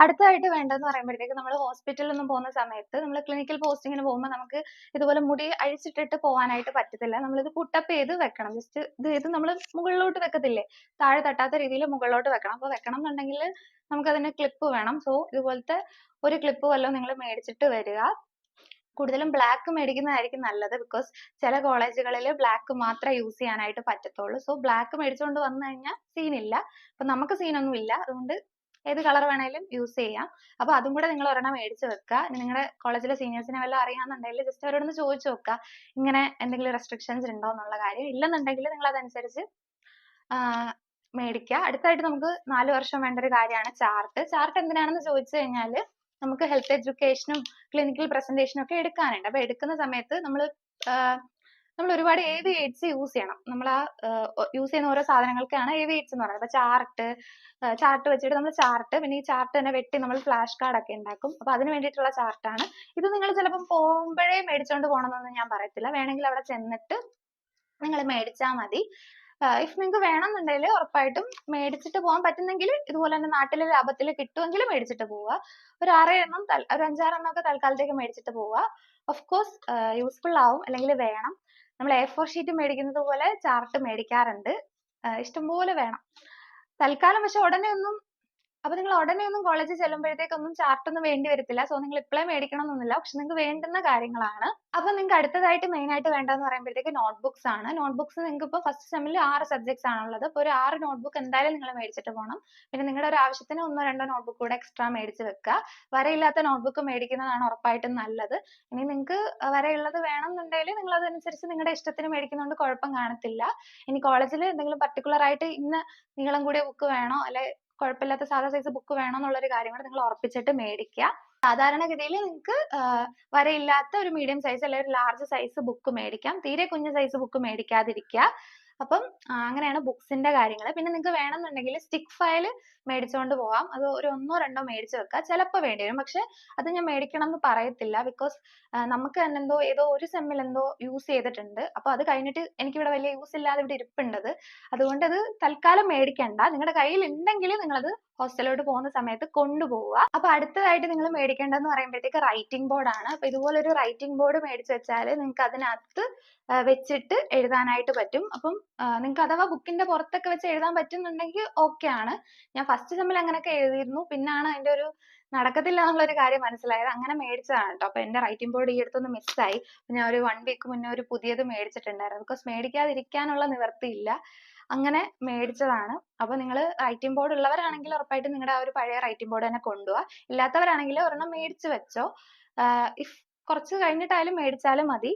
അടുത്തതായിട്ട് വേണ്ടതെന്ന് പറയുമ്പോഴത്തേക്ക് നമ്മൾ ഹോസ്പിറ്റലിൽ ഒന്നും പോകുന്ന സമയത്ത് നമ്മൾ ക്ലിനിക്കൽ പോസ്റ്റിങ്ങിന് പോകുമ്പോൾ നമുക്ക് ഇതുപോലെ മുടി അഴിച്ചിട്ടിട്ട് പോകാനായിട്ട് പറ്റത്തില്ല. നമ്മളിത് പുട്ടപ്പ് ചെയ്ത് വെക്കണം. ജസ്റ്റ് ഇത് ഇത് നമ്മൾ മുകളിലോട്ട് വെക്കത്തില്ലേ? താഴെ തട്ടാത്ത രീതിയിൽ മുകളിലോട്ട് വെക്കണം. അപ്പൊ വെക്കണം എന്നുണ്ടെങ്കിൽ നമുക്ക് അതിന് ക്ലിപ്പ് വേണം. സോ ഇതുപോലത്തെ ഒരു ക്ലിപ്പ് വല്ലതും നിങ്ങൾ മേടിച്ചിട്ട് വരിക. കൂടുതലും ബ്ലാക്ക് മേടിക്കുന്നതായിരിക്കും നല്ലത് ബിക്കോസ് ചില കോളേജുകളിൽ ബ്ലാക്ക് മാത്രമേ യൂസ് ചെയ്യാനായിട്ട് പറ്റത്തുള്ളൂ. സോ ബ്ലാക്ക് മേടിച്ചുകൊണ്ട് വന്നു കഴിഞ്ഞാൽ സീനില്ല അപ്പൊ നമുക്ക് സീനൊന്നും ഇല്ല. അതുകൊണ്ട് ഏത് കളർ വേണേലും യൂസ് ചെയ്യാം. അപ്പൊ അതും കൂടെ നിങ്ങൾ ഒരെണ്ണം മേടിച്ച് വെക്കുക. നിങ്ങളുടെ കോളേജിലെ സീനിയേഴ്സിനെ വല്ലതും അറിയാന്നുണ്ടെങ്കിൽ ജസ്റ്റ് അവരോടൊന്ന് ചോദിച്ചു നോക്കുക. ഇങ്ങനെ എന്തെങ്കിലും റെസ്ട്രിക്ഷൻസ് ഉണ്ടോ എന്നുള്ള കാര്യം ഇല്ലെന്നുണ്ടെങ്കിൽ നിങ്ങൾ അതനുസരിച്ച് മേടിക്കുക അടുത്തായിട്ട് നമുക്ക് നാല് വർഷം വേണ്ട ഒരു കാര്യമാണ് ചാർട്ട്. ചാർട്ട് എന്തിനാണെന്ന് ചോദിച്ചു കഴിഞ്ഞാൽ നമുക്ക് ഹെൽത്ത് എഡ്യൂക്കേഷനും ക്ലിനിക്കൽ പ്രസന്റേഷനും ഒക്കെ എടുക്കാനുണ്ട്. അപ്പൊ എടുക്കുന്ന സമയത്ത് നമ്മൾ നമ്മൾ ഒരുപാട് എ വി എയ്ഡ്സ് യൂസ് ചെയ്യണം. നമ്മൾ ആ യൂസ് ചെയ്യുന്ന ഓരോ സാധനങ്ങൾക്കാണ് എ വി എയ്ഡ്സ് എന്ന് പറയുന്നത്. അപ്പൊ ചാർട്ട് ചാർട്ട് വെച്ചിട്ട് നമ്മൾ ചാർട്ട് പിന്നെ ഈ ചാർട്ട് തന്നെ വെട്ടി നമ്മൾ ഫ്ലാഷ് കാർഡ് ഒക്കെ ഉണ്ടാക്കും. അപ്പൊ അതിന് വേണ്ടിയിട്ടുള്ള ചാർട്ടാണ്. ഇത് നിങ്ങൾ ചിലപ്പം പോകുമ്പോഴേ മേടിച്ചോണ്ട് പോകണമെന്നൊന്നും ഞാൻ പറയത്തില്ല. വേണമെങ്കിൽ അവിടെ ചെന്നിട്ട് നിങ്ങൾ മേടിച്ചാൽ മതി. ഇഫ് നിങ്ങൾക്ക് വേണമെന്നുണ്ടെങ്കിൽ ഉറപ്പായിട്ടും മേടിച്ചിട്ട് പോകാൻ പറ്റുന്നെങ്കിൽ ഇതുപോലെ തന്നെ നാട്ടിലെ ലാഭത്തിൽ കിട്ടുമെങ്കിൽ മേടിച്ചിട്ട് പോവുക. ഒരു ആറേഴെണ്ണം ഒരു അഞ്ചാറെണ്ണം ഒക്കെ തൽക്കാലത്തേക്ക് മേടിച്ചിട്ട് പോവുക. ഓഫ് കോഴ്സ് യൂസ്ഫുൾ ആവും അല്ലെങ്കിൽ വേണം. നമ്മൾ എ ഫോർ ഷീറ്റ് മേടിക്കുന്നത് പോലെ ചാർട്ട് മേടിക്കാറുണ്ട്. ഇഷ്ടംപോലെ വേണം. തൽക്കാലം പക്ഷെ ഉടനെ ഒന്നും അപ്പൊ നിങ്ങൾ ഉടനെ ഒന്നും കോളേജിൽ ചെല്ലുമ്പോഴത്തേക്കൊന്നും ഒന്നും വേണ്ടി വരത്തില്ല. സോ നിങ്ങൾ ഇപ്പോഴേ മേടിക്കണം എന്നൊന്നുമില്ല പക്ഷെ നിങ്ങൾക്ക് വേണ്ടുന്ന കാര്യങ്ങളാണ്. അപ്പൊ നിങ്ങൾക്ക് അടുത്തതായിട്ട് മെയിൻ ആയിട്ട് വേണ്ടതെന്ന് പറയുമ്പോഴത്തേക്ക് നോട്ട്ബുക്സ് ആണ്. നോട്ട്ബുക്സ് നിങ്ങൾക്ക് ഇപ്പോൾ ഫസ്റ്റ് സെമ്മിൽ ആറ് സബ്ജക്ട്സ് ആണുള്ളത് അപ്പോൾ ഒരു ആറ് നോട്ട്ബുക്ക് എന്തായാലും നിങ്ങൾ മേടിച്ചിട്ട് പോകണം പിന്നെ നിങ്ങളുടെ ഒരു ആവശ്യത്തിന് ഒന്നോ രണ്ടോ നോട്ട്ബുക്ക് കൂടെ എക്സ്ട്രാ മേടിച്ച് വെക്കുക. വരയില്ലാത്ത നോട്ട്ബുക്ക് മേടിക്കുന്നതാണ് ഉറപ്പായിട്ടും നല്ലത്. ഇനി നിങ്ങൾക്ക് വരയുള്ളത് വേണമെന്നുണ്ടെങ്കിൽ നിങ്ങൾ അതനുസരിച്ച് നിങ്ങളുടെ ഇഷ്ടത്തിന് മേടിക്കുന്നതുകൊണ്ട് കുഴപ്പം കാണത്തില്ല. ഇനി കോളേജിൽ എന്തെങ്കിലും പർട്ടിക്കുലർ ആയിട്ട് ഇന്ന നീളം കൂടിയ ബുക്ക് വേണോ? അല്ലെ കുഴപ്പമില്ലാത്ത സാധാ സൈസ് ബുക്ക് വേണം എന്നുള്ളൊരു കാര്യം കൂടെ നിങ്ങൾ ഉറപ്പിച്ചിട്ട് മേടിക്കുക. സാധാരണഗതിയിൽ നിങ്ങൾക്ക് വരയില്ലാത്ത ഒരു മീഡിയം സൈസ് അല്ലെങ്കിൽ ഒരു ലാർജ് സൈസ് ബുക്ക് മേടിക്കാം. തീരെ കുഞ്ഞു സൈസ് ബുക്ക് മേടിക്കാതിരിക്കുക. അപ്പം അങ്ങനെയാണ് ബുക്സിന്റെ കാര്യങ്ങൾ പിന്നെ നിങ്ങൾക്ക് വേണമെന്നുണ്ടെങ്കിൽ സ്റ്റിക്ക് ഫയൽ മേടിച്ചുകൊണ്ട് പോവാം. അത് ഒരു ഒന്നോ രണ്ടോ മേടിച്ചു വെക്കുക ചിലപ്പോൾ വേണ്ടി വരും. പക്ഷെ അത് ഞാൻ മേടിക്കണം എന്ന് പറയത്തില്ല. ബിക്കോസ് നമുക്ക് തന്നെ എന്തോ ഏതോ ഒരു സെമ്മിൽ എന്തോ യൂസ് ചെയ്തിട്ടുണ്ട്. അപ്പൊ അത് കഴിഞ്ഞിട്ട് എനിക്കിവിടെ വലിയ യൂസ് ഇല്ലാതെ ഇവിടെ ഇരിപ്പുണ്ടത് അതുകൊണ്ട് അത് തൽക്കാലം മേടിക്കണ്ട. നിങ്ങളുടെ കയ്യിൽ ഉണ്ടെങ്കിൽ നിങ്ങളത് ഹോസ്റ്റലിലോട്ട് പോകുന്ന സമയത്ത് കൊണ്ടുപോവുക. അപ്പൊ അടുത്തതായിട്ട് നിങ്ങൾ മേടിക്കേണ്ടതെന്ന് പറയുമ്പോഴത്തേക്ക് റൈറ്റിംഗ് ബോർഡാണ്. അപ്പൊ ഇതുപോലെ ഒരു റൈറ്റിംഗ് ബോർഡ് മേടിച്ചു വെച്ചാൽ നിങ്ങൾക്ക് അതിനകത്ത് വെച്ചിട്ട് എഴുതാനായിട്ട് പറ്റും. അപ്പം നിങ്ങൾക്ക് അഥവാ ബുക്കിന്റെ പുറത്തൊക്കെ വെച്ച് എഴുതാൻ പറ്റുന്നുണ്ടെങ്കിൽ ഓക്കെ ആണ്. ഞാൻ ഫസ്റ്റ് സെമ്മിൽ അങ്ങനെയൊക്കെ എഴുതിയിരുന്നു. പിന്നാണ് അതിന്റെ ഒരു നടക്കത്തില്ല എന്നുള്ളൊരു കാര്യം മനസ്സിലായത്. അങ്ങനെ മേടിച്ചതാണ് കേട്ടോ അപ്പൊ എന്റെ റൈറ്റിംഗ് ബോർഡ് ഈ അടുത്തൊന്ന് മിസ്സായി ഞാൻ ഒരു വൺ വീക്ക് മുന്നേ ഒരു പുതിയത് മേടിച്ചിട്ടുണ്ടായിരുന്നു. ബിക്കോസ് മേടിക്കാതിരിക്കാനുള്ള നിവർത്തിയില്ല അങ്ങനെ മേടിച്ചതാണ്. അപ്പൊ നിങ്ങൾ റൈറ്റിംഗ് ബോർഡ് ഉള്ളവരാണെങ്കിൽ ഉറപ്പായിട്ടും നിങ്ങളുടെ ആ ഒരു പഴയ റൈറ്റിംഗ് ബോർഡ് തന്നെ കൊണ്ടുപോവാ ഇല്ലാത്തവരാണെങ്കിൽ ഒരെണ്ണം മേടിച്ച് വെച്ചോ. ഇഫ് കുറച്ച് കഴിഞ്ഞിട്ടായാലും മേടിച്ചാലും മതി.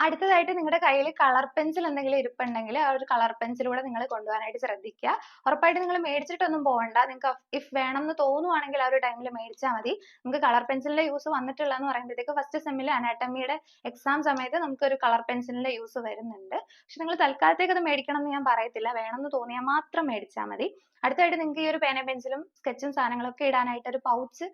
അടുത്തതായിട്ട് നിങ്ങളുടെ കയ്യിൽ കളർ പെൻസിൽ എന്തെങ്കിലും ഇരിപ്പുണ്ടെങ്കിൽ ആ ഒരു കളർ പെൻസിലൂടെ നിങ്ങൾ കൊണ്ടുപോകാനായിട്ട് ശ്രദ്ധിക്കുക ഉറപ്പായിട്ടും നിങ്ങൾ മേടിച്ചിട്ടൊന്നും പോകണ്ട നിങ്ങൾക്ക് ഇഫ് വേണം എന്ന് തോന്നുവാണെങ്കിൽ ആ ഒരു ടൈമിൽ മേടിച്ചാൽ മതി. നമുക്ക് കളർ പെൻസിലിന്റെ യൂസ് വന്നിട്ടുള്ളതെന്ന് പറയുമ്പോഴത്തേക്ക് ഫസ്റ്റ് സെമ്മിൽ അനാട്ടമിയുടെ എക്സാം സമയത്ത് നമുക്ക് ഒരു കളർ പെൻസിലിന്റെ യൂസ് വരുന്നുണ്ട്. പക്ഷെ നിങ്ങൾ തൽക്കാലത്തേക്ക് അത് മേടിക്കണം എന്ന് ഞാൻ പറയത്തില്ല. വേണമെന്ന് തോന്നിയാൽ മാത്രം മേടിച്ചാൽ മതി. അടുത്തായിട്ട് നിങ്ങൾക്ക് ഈ ഒരു പേന പെൻസിലും സ്കെച്ചും സാധനങ്ങളൊക്കെ ഇടാനായിട്ട് ഒരു പൗച്ച്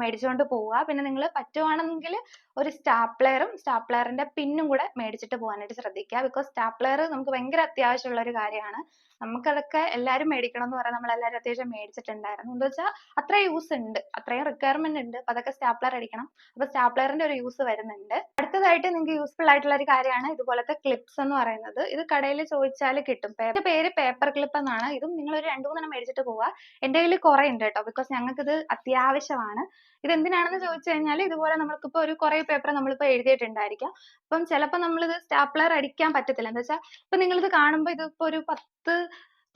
മേടിച്ചുകൊണ്ട് പോവുക പിന്നെ നിങ്ങൾ പറ്റുവാണെങ്കിൽ ഒരു സ്റ്റാപ്ലെയറും സ്റ്റാപ്ലെയറിന്റെ പിന്നും കൂടെ മേടിച്ചിട്ട് പോകാനായിട്ട് ശ്രദ്ധിക്കുക ബിക്കോസ് സ്റ്റാപ്ലെയർ നമുക്ക് ഭയങ്കര അത്യാവശ്യമുള്ള ഒരു കാര്യമാണ്. നമുക്കതൊക്കെ എല്ലാവരും മേടിക്കണം എന്ന് പറയാൻ നമ്മൾ എല്ലാവരും അത്യാവശ്യം മേടിച്ചിട്ടുണ്ടായിരുന്നു. എന്താ വെച്ചാൽ അത്ര യൂസ് ഉണ്ട്. അത്രയും റിക്വയർമെന്റ് ഉണ്ട്. അപ്പൊ അതൊക്കെ സ്റ്റാപ്ലർ അടിക്കണം. അപ്പൊ സ്റ്റാപ്ലറിന്റെ ഒരു യൂസ് വരുന്നുണ്ട്. അടുത്തതായിട്ട് നിങ്ങൾക്ക് യൂസ്ഫുൾ ആയിട്ടുള്ള ഒരു കാര്യമാണ് ഇതുപോലത്തെ ക്ലിപ്സ് എന്ന് പറയുന്നത്. ഇത് കടയിൽ ചോദിച്ചാൽ കിട്ടും. ഇതിന്റെ പേര് പേപ്പർ ക്ലിപ്പ് എന്നാണ്. ഇതും നിങ്ങൾ ഒരു രണ്ടു മൂന്നെണ്ണം മേടിച്ചിട്ട് പോവുക എന്റെ കയ്യിൽ കുറെ ഉണ്ട് കേട്ടോ. ബിക്കോസ് ഞങ്ങൾക്ക് ഇത് അത്യാവശ്യമാണ്. ഇത് എന്തിനാണെന്ന് ചോദിച്ചു കഴിഞ്ഞാൽ ഇതുപോലെ നമ്മൾക്കിപ്പോ ഒരു കുറെ പേപ്പർ നമ്മളിപ്പോ എഴുതിയിട്ടുണ്ടായിരിക്കാം. അപ്പം ചിലപ്പോൾ നമ്മളിത് സ്റ്റാപ്ലർ അടിക്കാൻ പറ്റത്തില്ല. എന്താ വെച്ചാൽ ഇപ്പൊ നിങ്ങളിത് കാണുമ്പോൾ ഇതിപ്പോ ഒരു പത്ത്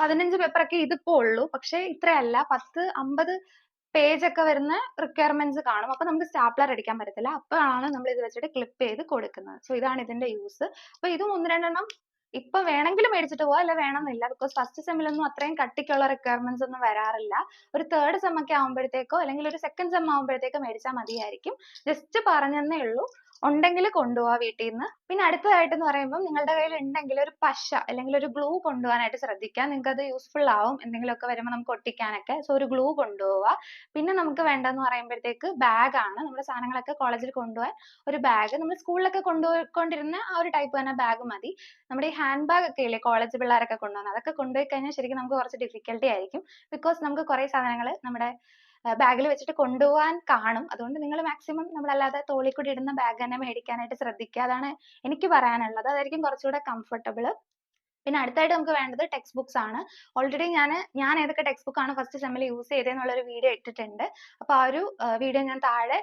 പതിനഞ്ച് പേപ്പർ ഒക്കെ ഇതിപ്പോ ഉള്ളൂ. പക്ഷെ ഇത്രയല്ല പത്ത് അമ്പത് പേജ് ഒക്കെ വരുന്ന റിക്വയർമെന്റ്സ് കാണും. അപ്പൊ നമുക്ക് സ്റ്റാപ്ലർ അടിക്കാൻ പറ്റത്തില്ല. അപ്പോഴാണ് നമ്മൾ ഇത് വെച്ചിട്ട് ക്ലിപ്പ് ചെയ്ത് കൊടുക്കുന്നത്. സോ ഇതാണ് ഇതിന്റെ യൂസ് അപ്പൊ ഇതും ഒന്ന് രണ്ടെണ്ണം ഇപ്പൊ വേണമെങ്കിൽ മേടിച്ചിട്ട് പോവാ. അല്ല വേണമെന്നില്ല. ബിക്കോസ് ഫസ്റ്റ് സെമ്മിലൊന്നും അത്രയും കട്ടിക്കുള്ള റിക്വയർമെന്റ്സ് ഒന്നും വരാറില്ല. ഒരു തേർഡ് സെം ഒക്കെ അല്ലെങ്കിൽ ഒരു സെക്കൻഡ് സെം ആവുമ്പോഴത്തേക്കോ മേടിച്ചാൽ മതിയായിരിക്കും. ജസ്റ്റ് പറഞ്ഞെന്നേ ഉള്ളൂ. ഉണ്ടെങ്കിൽ കൊണ്ടുപോവാ വീട്ടിൽ നിന്ന് പിന്നെ അടുത്തതായിട്ട് എന്ന് പറയുമ്പോൾ നിങ്ങളുടെ കയ്യിൽ ഉണ്ടെങ്കിൽ ഒരു പശ അല്ലെങ്കിൽ ഒരു ഗ്ലൂ കൊണ്ടുപോകാനായിട്ട് ശ്രദ്ധിക്കുക. നിങ്ങൾക്ക് അത് യൂസ്ഫുൾ ആവും. എന്തെങ്കിലുമൊക്കെ വരുമ്പോൾ നമുക്ക് ഒട്ടിക്കാനൊക്കെ. സോ ഒരു ഗ്ലൂ കൊണ്ടുപോവുക പിന്നെ നമുക്ക് വേണ്ടതെന്ന് പറയുമ്പോഴത്തേക്ക് ബാഗ് ആണ്. നമ്മുടെ സാധനങ്ങളൊക്കെ കോളേജിൽ കൊണ്ടുപോകാൻ ഒരു ബാഗ് നമ്മൾ സ്കൂളിലൊക്കെ കൊണ്ടുപോയിക്കൊണ്ടിരുന്ന ആ ഒരു ടൈപ്പ് തന്നെ ബാഗ് മതി. നമ്മുടെ ഈ ഹാൻഡ് ബാഗ് ഒക്കെ ഇല്ലേ? കോളേജ് പിള്ളേരൊക്കെ കൊണ്ടുപോകുന്നത് അതൊക്കെ കൊണ്ടുപോയി കഴിഞ്ഞാൽ ശരിക്കും നമുക്ക് കുറച്ച് ഡിഫിക്കൽട്ടി ആയിരിക്കും. ബിക്കോസ് നമുക്ക് കുറെ സാധനങ്ങൾ നമ്മുടെ ബാഗിൽ വെച്ചിട്ട് കൊണ്ടുപോകാൻ കാണും. അതുകൊണ്ട് നിങ്ങൾ മാക്സിമം നമ്മളല്ലാതെ തോളിൽ കൂടി ഇടുന്ന ബാഗ് തന്നെ മേടിക്കാനായിട്ട് ശ്രദ്ധിക്കുക. അതാണ് എനിക്ക് പറയാനുള്ളത്. അതായിരിക്കും കുറച്ചുകൂടെ കംഫർട്ടബിൾ പിന്നെ അടുത്തായിട്ട് നമുക്ക് വേണ്ടത് ടെക്സ്റ്റ് ബുക്സ് ആണ്. ഓൾറെഡി ഞാൻ ഞാൻ ഏതൊക്കെ ടെക്സ്റ്റ് ബുക്ക് ആണ് ഫസ്റ്റ് സെമ്മിൽ യൂസ് ചെയ്തതെന്നുള്ള ഒരു വീഡിയോ ഇട്ടിട്ടുണ്ട്. അപ്പോൾ ആ ഒരു വീഡിയോ ഞാൻ താഴെ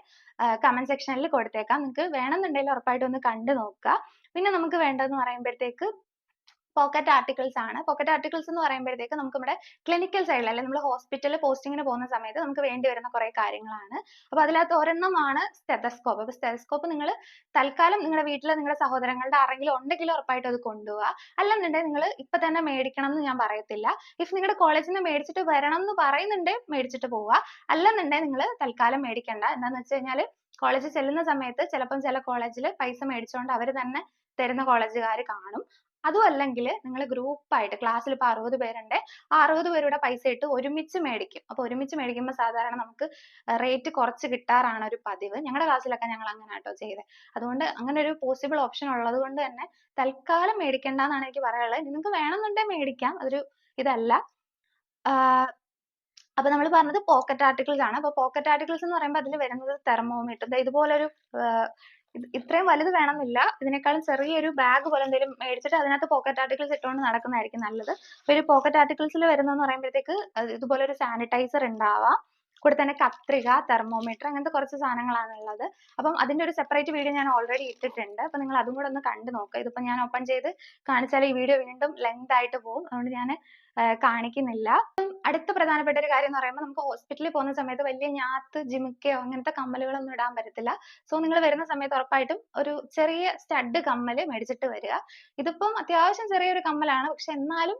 കമന്റ് സെക്ഷനിൽ കൊടുത്തേക്കാം. നിങ്ങൾക്ക് വേണമെന്നുണ്ടെങ്കിൽ ഉറപ്പായിട്ടും ഒന്ന് കണ്ടു നോക്കുക. പിന്നെ നമുക്ക് വേണ്ടതെന്ന് പറയുമ്പോഴത്തേക്ക് പോക്കറ്റ് ആർട്ടിക്കിൾസ് ആണ്. പോക്കറ്റ് ആർട്ടിക്കിൾസ് എന്ന് പറയുമ്പോഴത്തേക്ക് നമുക്ക് നമ്മുടെ ക്ലിനിക്കൽ സൈഡിൽ അല്ലെങ്കിൽ നമ്മൾ ഹോസ്പിറ്റലിൽ പോസ്റ്റിങ്ങിന് പോകുന്ന സമയത്ത് നമുക്ക് വേണ്ടി വരുന്ന കുറെ കാര്യങ്ങളാണ്. അപ്പൊ അതിനകത്ത് ഒരെണ്ണമാണ് സ്റ്റെതസ്കോപ്പ് അപ്പൊ സ്റ്റെതസ്കോപ്പ് നിങ്ങൾ തൽക്കാലം നിങ്ങളുടെ വീട്ടിൽ നിങ്ങളുടെ സഹോദരങ്ങളുടെ ആരെങ്കിലും ഉണ്ടെങ്കിൽ ഉറപ്പായിട്ടും അത് കൊണ്ടുപോവുക. അല്ലെന്നുണ്ടെങ്കിൽ നിങ്ങൾ ഇപ്പൊ തന്നെ മേടിക്കണം എന്ന് ഞാൻ പറയത്തില്ല. ഇഫ് നിങ്ങളുടെ കോളേജിൽ നിന്ന് മേടിച്ചിട്ട് വരണം എന്ന് പറയുന്നുണ്ട് മേടിച്ചിട്ട് പോവുക. അല്ലെന്നുണ്ടെങ്കിൽ നിങ്ങൾ തൽക്കാലം മേടിക്കണ്ട. എന്താന്ന് വെച്ച് കഴിഞ്ഞാൽ കോളേജിൽ ചെല്ലുന്ന സമയത്ത് ചിലപ്പം ചില കോളേജിൽ പൈസ മേടിച്ചുകൊണ്ട് അവർ തന്നെ തരുന്ന കോളേജുകാർ കാണും. അതും അല്ലെങ്കിൽ നിങ്ങൾ ഗ്രൂപ്പായിട്ട് ക്ലാസ്സിൽ ഇപ്പോൾ അറുപത് പേരുണ്ട്. ആ അറുപത് പേരുടെ പൈസ ഇട്ട് ഒരുമിച്ച് മേടിക്കും. അപ്പോൾ ഒരുമിച്ച് മേടിക്കുമ്പോൾ സാധാരണ നമുക്ക് റേറ്റ് കുറച്ച് കിട്ടാറാണ് ഒരു പതിവ്. ഞങ്ങളുടെ ക്ലാസ്സിലൊക്കെ ഞങ്ങൾ അങ്ങനെ കേട്ടോ ചെയ്തത് അതുകൊണ്ട് അങ്ങനെ ഒരു പോസിബിൾ ഓപ്ഷൻ ഉള്ളത് കൊണ്ട് തന്നെ തൽക്കാലം മേടിക്കേണ്ട എന്നാണ് എനിക്ക് പറയാനുള്ളത്. നിങ്ങൾക്ക് വേണമെന്നുണ്ടെങ്കിൽ മേടിക്കാം. അതൊരു ഇതല്ല. അപ്പൊ നമ്മൾ പറഞ്ഞത് പോക്കറ്റ് ആർട്ടിക്കിൾസ് ആണ്. അപ്പൊ പോക്കറ്റ് ആർട്ടിക്കിൾസ് എന്ന് പറയുമ്പോൾ അതിൽ വരുന്നത് തെർമോമീറ്റർ ഇതുപോലൊരു ഇത്രയും വലുത് വേണമെന്നില്ല. ഇതിനേക്കാളും ചെറിയൊരു ബാഗ് പോലെ എന്തെങ്കിലും മേടിച്ചിട്ട് അതിനകത്ത് പോക്കറ്റ് ആർട്ടിക്കിൾസ് ഇട്ടുകൊണ്ട് നടക്കുന്നതായിരിക്കും നല്ലത്. ഇപ്പൊ ഒരു പോക്കറ്റ് ആർട്ടിക്കിൾസിൽ വരുന്നതെന്ന് പറയുമ്പോഴത്തേക്ക് ഇതുപോലെ ഒരു സാനിറ്റൈസർ ഉണ്ടാവാം. കൂടെ തന്നെ കത്രിക തെർമോമീറ്റർ അങ്ങനത്തെ കുറച്ച് സാധനങ്ങളാണ് ഉള്ളത്. അപ്പം അതിന്റെ ഒരു സെപ്പറേറ്റ് വീഡിയോ ഞാൻ ഓൾറെഡി ഇട്ടിട്ടുണ്ട്. അപ്പൊ നിങ്ങൾ അതും കൂടെ ഒന്ന് കണ്ടു നോക്കുക ഇതിപ്പോ ഞാൻ ഓപ്പൺ ചെയ്ത് കാണിച്ചാൽ ഈ വീഡിയോ വീണ്ടും ലെങ്ത് ആയിട്ട് പോകും അതുകൊണ്ട് ഞാൻ കാണിക്കുന്നില്ല. അടുത്ത പ്രധാനപ്പെട്ട ഒരു കാര്യം എന്ന് പറയുമ്പോൾ നമുക്ക് ഹോസ്പിറ്റലിൽ പോകുന്ന സമയത്ത് വലിയ ഞാത്ത് ജിമിക്കയോ അങ്ങനത്തെ കമ്മലുകളൊന്നും ഇടാൻ പറ്റത്തില്ല. സോ നിങ്ങൾ വരുന്ന സമയത്ത് ഉറപ്പായിട്ടും ഒരു ചെറിയ സ്റ്റഡ് കമ്മൽ മേടിച്ചിട്ട് വരിക. ഇതിപ്പം അത്യാവശ്യം ചെറിയൊരു കമ്മലാണ്. പക്ഷെ എന്നാലും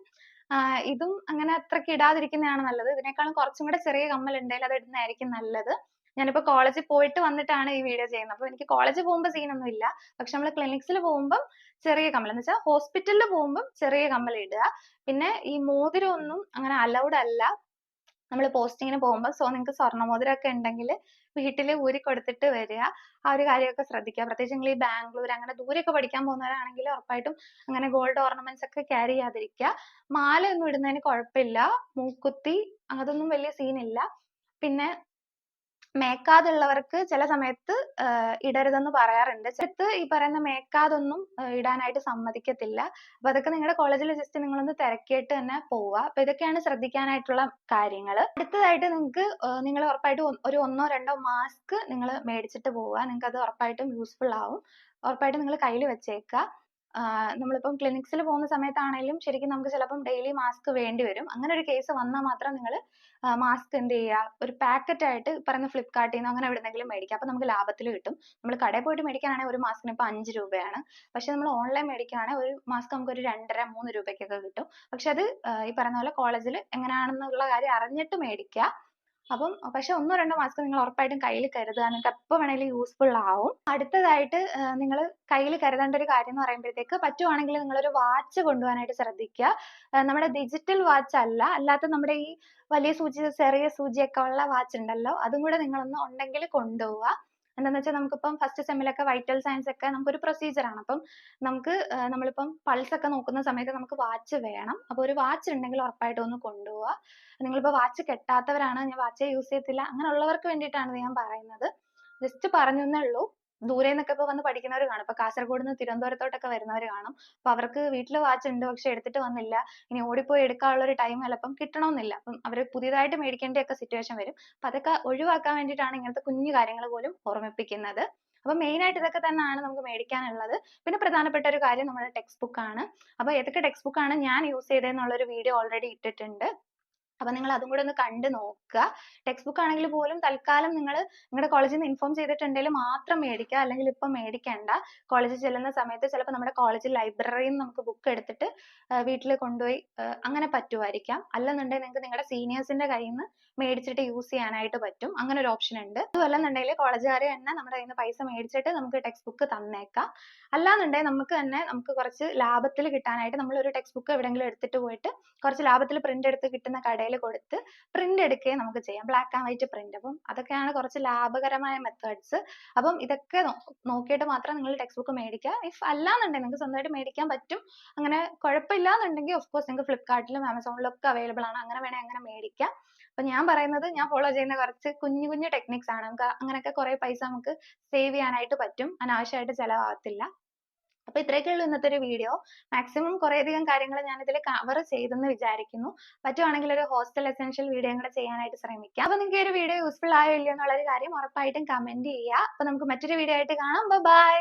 ഇതും അങ്ങനെ അത്രയ്ക്ക് ഇടാതിരിക്കുന്നതാണ് നല്ലത്. ഇതിനേക്കാളും കുറച്ചും കൂടെ ചെറിയ കമ്മൽ ഉണ്ടെങ്കിൽ അത് ഇടുന്നതായിരിക്കും നല്ലത്. ഞാനിപ്പോ കോളേജിൽ പോയിട്ട് വന്നിട്ടാണ് ഈ വീഡിയോ ചെയ്യുന്നത്. അപ്പൊ എനിക്ക് കോളേജിൽ പോകുമ്പോൾ സീനൊന്നും ഇല്ല. പക്ഷെ നമ്മൾ ക്ലിനിക്സിൽ പോകുമ്പോൾ ചെറിയ കമ്മൽ എന്ന് വെച്ചാൽ ഹോസ്പിറ്റലിൽ പോകുമ്പോൾ ചെറിയ കമ്മൽ ഇടുക. പിന്നെ ഈ മോതിരം ഒന്നും അങ്ങനെ അലൗഡ് അല്ല. നമ്മൾ പോസ്റ്റിങ്ങിന് പോകുമ്പോൾ സോ നിങ്ങൾക്ക് സ്വർണമോതിരം ഒക്കെ ഉണ്ടെങ്കിൽ വീട്ടിൽ ഊരി കൊടുത്തിട്ട് വരിക. ആ ഒരു കാര്യമൊക്കെ ശ്രദ്ധിക്കുക. പ്രത്യേകിച്ച് നിങ്ങൾ ഈ ബാംഗ്ലൂർ അങ്ങനെ ദൂരെയൊക്കെ പഠിക്കാൻ പോകുന്നവരാണെങ്കിൽ ഉറപ്പായിട്ടും അങ്ങനെ ഗോൾഡ് ഓർണമെന്റ്സ് ഒക്കെ ക്യാരി ചെയ്യാതിരിക്കുക. മാല ഒന്നും ഇടുന്നതിന് കുഴപ്പമില്ല. മൂക്കുത്തി അതൊന്നും വലിയ സീനില്ല പിന്നെ മേക്കാതുള്ളവർക്ക് ചില സമയത്ത് ഇടരുതെന്ന് പറയാറുണ്ട്. ചിലത്ത് ഈ പറയുന്ന മേക്കാതൊന്നും ഇടാനായിട്ട് സമ്മതിക്കത്തില്ല. അപ്പൊ അതൊക്കെ നിങ്ങളുടെ കോളേജിൽ ജസ്റ്റ് നിങ്ങളൊന്ന് തിരക്കിയിട്ട് തന്നെ പോവുക അപ്പൊ ഇതൊക്കെയാണ് ശ്രദ്ധിക്കാനായിട്ടുള്ള കാര്യങ്ങൾ അടുത്തതായിട്ട് നിങ്ങൾക്ക് നിങ്ങൾ ഉറപ്പായിട്ടും ഒരു ഒന്നോ രണ്ടോ മാസ്ക് നിങ്ങൾ മേടിച്ചിട്ട് പോവുക നിങ്ങൾക്ക് അത് ഉറപ്പായിട്ടും യൂസ്ഫുൾ ആവും ഉറപ്പായിട്ടും നിങ്ങൾ കയ്യിൽ വെച്ചേക്കുക നമ്മളിപ്പം ക്ലിനിക്സിൽ പോകുന്ന സമയത്താണെങ്കിലും ശരിക്കും നമുക്ക് ചിലപ്പം ഡെയിലി മാസ്ക് വേണ്ടി വരും. അങ്ങനെ ഒരു കേസ് വന്നാൽ മാത്രം നിങ്ങൾ മാസ്ക് എന്ത് ചെയ്യുക ഒരു പാക്കറ്റ് ആയിട്ട് പറയുന്ന ഫ്ലിപ്കാർട്ടിൽ നിന്ന് അങ്ങനെ എവിടെന്നെങ്കിലും മേടിക്കുക അപ്പോൾ നമുക്ക് ലാഭത്തിൽ കിട്ടും. നമ്മൾ കടയിൽ പോയിട്ട് മേടിക്കാനാണെങ്കിൽ ഒരു മാസ്കിന് ഇപ്പം അഞ്ച് രൂപയാണ്. പക്ഷെ നമ്മൾ ഓൺലൈൻ മേടിക്കുകയാണെങ്കിൽ ഒരു മാസ്ക് നമുക്ക് ഒരു രണ്ടര മൂന്ന് രൂപയ്ക്കൊക്കെ കിട്ടും. പക്ഷെ അത് ഈ പറയുന്ന പോലെ കോളേജിൽ എങ്ങനെയാണെന്നുള്ള കാര്യം അറിഞ്ഞിട്ട് മേടിക്കുക അപ്പം പക്ഷെ ഒന്നോ രണ്ടോ മാസ്ക് നിങ്ങൾ ഉറപ്പായിട്ടും കയ്യിൽ കരുതുക. നിങ്ങൾക്ക് എപ്പോൾ വേണമെങ്കിലും യൂസ്ഫുൾ ആവും. അടുത്തതായിട്ട് നിങ്ങൾ കയ്യിൽ കരുതേണ്ട ഒരു കാര്യം എന്ന് പറയുമ്പോഴത്തേക്ക് പറ്റുവാണെങ്കിൽ നിങ്ങൾ ഒരു വാച്ച് കൊണ്ടുപോകാനായിട്ട് ശ്രദ്ധിക്കുക. നമ്മുടെ ഡിജിറ്റൽ വാച്ച് അല്ല. അല്ലാത്ത നമ്മുടെ ഈ വലിയ സൂചി ചെറിയ സൂചിയൊക്കെ ഉള്ള വാച്ച് ഉണ്ടല്ലോ. അതും കൂടെ നിങ്ങളൊന്ന് ഉണ്ടെങ്കിൽ കൊണ്ടുപോവുക. എന്താന്ന് വെച്ചാൽ നമുക്കിപ്പം ഫസ്റ്റ് സെമ്മിലൊക്കെ വൈറ്റൽ സയൻസ് ഒക്കെ നമുക്കൊരു പ്രൊസീജിയർ ആണ്. അപ്പം നമുക്ക് നമ്മളിപ്പം പൾസ് ഒക്കെ നോക്കുന്ന സമയത്ത് നമുക്ക് വാച്ച് വേണം. അപ്പൊ ഒരു വാച്ച് ഉണ്ടെങ്കിൽ ഉറപ്പായിട്ടും ഒന്ന് കൊണ്ടുപോവുക നിങ്ങളിപ്പോ വാച്ച് കെട്ടാത്തവരാണ് ഞാൻ വാച്ച് യൂസ് ചെയ്യത്തില്ല. അങ്ങനെയുള്ളവർക്ക് വേണ്ടിയിട്ടാണ് ഞാൻ പറയുന്നത്. ജസ്റ്റ് പറഞ്ഞു എന്നേ ഉള്ളൂ. ദൂരെ നിന്നൊക്കെ ഇപ്പൊ വന്ന് പഠിക്കുന്നവർ കാണും. ഇപ്പൊ കാസർഗോഡ് നിന്ന് തിരുവനന്തപുരത്തോട്ടൊക്കെ വരുന്നവർ കാണും. അപ്പൊ അവർക്ക് വീട്ടിൽ വാച്ച് ഉണ്ട് പക്ഷെ എടുത്തിട്ട് വന്നില്ല. ഇനി ഓടിപ്പോയി എടുക്കാനുള്ള ഒരു ടൈം ചിലപ്പം കിട്ടണമെന്നില്ല അപ്പം അവർ പുതിയതായിട്ട് മേടിക്കേണ്ട ഒക്കെ സിറ്റുവേഷൻ വരും. അപ്പൊ അതൊക്കെ ഒഴിവാക്കാൻ വേണ്ടിയിട്ടാണ് ഇങ്ങനത്തെ കുഞ്ഞു കാര്യങ്ങൾ പോലും ഓർമ്മിപ്പിക്കുന്നത്. അപ്പൊ മെയിൻ ആയിട്ട് ഇതൊക്കെ തന്നെയാണ് നമുക്ക് മേടിക്കാനുള്ളത്. പിന്നെ പ്രധാനപ്പെട്ട ഒരു കാര്യം നമ്മുടെ ടെക്സ്റ്റ് ബുക്ക് ആണ്. അപ്പൊ ഏതൊക്കെ ടെക്സ്റ്റ് ബുക്ക് ആണ് ഞാൻ യൂസ് ചെയ്തതെന്നുള്ള ഒരു വീഡിയോ ഓൾറെഡി ഇട്ടിട്ടുണ്ട്. അപ്പൊ നിങ്ങൾ അതും കൂടെ ഒന്ന് കണ്ടു നോക്കുക. ടെക്സ്റ്റ് ബുക്ക് ആണെങ്കിൽ പോലും തൽക്കാലം നിങ്ങൾ നിങ്ങളുടെ കോളേജിൽ നിന്ന് ഇൻഫോം ചെയ്തിട്ടുണ്ടെങ്കിൽ മാത്രം മേടിക്കുക. അല്ലെങ്കിൽ ഇപ്പൊ മേടിക്കണ്ട. കോളേജിൽ ചെല്ലുന്ന സമയത്ത് ചിലപ്പോൾ നമ്മുടെ കോളേജ് ലൈബ്രറിയിൽ നിന്ന് നമുക്ക് ബുക്ക് എടുത്തിട്ട് വീട്ടിൽ കൊണ്ടുപോയി അങ്ങനെ പറ്റുമായിരിക്കാം. അല്ലെന്നുണ്ടെങ്കിൽ നിങ്ങൾക്ക് നിങ്ങളുടെ സീനിയേഴ്സിന്റെ കയ്യിൽ നിന്ന് മേടിച്ചിട്ട് യൂസ് ചെയ്യാനായിട്ട് പറ്റും. അങ്ങനെ ഒരു ഓപ്ഷൻ ഉണ്ട്. അതുമല്ലെന്നുണ്ടെങ്കിൽ കോളേജുകാർ തന്നെ നമ്മുടെ കയ്യിൽ നിന്ന് പൈസ മേടിച്ചിട്ട് നമുക്ക് ടെക്സ്റ്റ് ബുക്ക് തന്നേക്കാം. അല്ലാന്നുണ്ടെങ്കിൽ നമുക്ക് തന്നെ നമുക്ക് കുറച്ച് ലാഭത്തിൽ കിട്ടാനായിട്ട് നമ്മൾ ഒരു ടെക്സ്റ്റ് ബുക്ക് എവിടെയെങ്കിലും എടുത്തിട്ട് പോയിട്ട് കുറച്ച് ലാഭത്തിൽ പ്രിന്റ് എടുത്ത് കിട്ടുന്ന കടയിൽ കൊടുത്ത് പ്രിന്റ് എടുക്കുകയും നമുക്ക് ചെയ്യാം. ബ്ലാക്ക് ആൻഡ് വൈറ്റ് പ്രിന്റ് അപ്പം അതൊക്കെയാണ് കുറച്ച് ലാഭകരമായ മെത്തേഡ്സ് അപ്പം ഇതൊക്കെ നോക്കിയിട്ട് മാത്രം നിങ്ങൾ ടെക്സ്റ്റ് ബുക്ക് മേടിക്കുക. ഇഫ് അല്ലാന്നുണ്ടെങ്കിൽ നിങ്ങൾക്ക് സ്വന്തമായിട്ട് മേടിക്കാൻ പറ്റും. അങ്ങനെ കുഴപ്പമില്ലാന്നുണ്ടെങ്കിൽ ഓഫ് കോഴ്സ് നിങ്ങൾക്ക് ഫ്ലിപ്കാർട്ടിലും ആമസോണിലും ഒക്കെ അവൈലബിൾ ആണ്. അങ്ങനെ വേണേൽ അങ്ങനെ മേടിക്കാം. അപ്പൊ ഞാൻ പറയുന്നത് ഞാൻ ഫോളോ ചെയ്യുന്ന കുറച്ച് കുഞ്ഞു കുഞ്ഞു ടെക്നിക്സ് ആണ്. നമുക്ക് അങ്ങനെയൊക്കെ കുറെ പൈസ നമുക്ക് സേവ് ചെയ്യാനായിട്ട് പറ്റും. അനാവശ്യമായിട്ട് ചെലവാകത്തില്ല. അപ്പൊ ഇത്രയൊക്കെ ഉള്ളൂ ഇന്നത്തെ ഒരു വീഡിയോ മാക്സിമം കുറെ അധികം കാര്യങ്ങൾ ഞാൻ ഇതിൽ കവർ ചെയ്തെന്ന് വിചാരിക്കുന്നു. പറ്റുവാണെങ്കിൽ ഒരു ഹോസ്റ്റൽ എസെൻഷ്യൽ വീഡിയോ കൂടെ ചെയ്യാനായിട്ട് ശ്രമിക്കാം. അപ്പൊ നിങ്ങൾക്ക് ഈ ഒരു വീഡിയോ യൂസ്ഫുൾ ആയോ ഇല്ലയോ എന്നുള്ള ഒരു കാര്യം ഉറപ്പായിട്ടും കമന്റ് ചെയ്യുക. അപ്പൊ നമുക്ക് മറ്റൊരു വീഡിയോ ആയിട്ട് കാണാം. ബൈ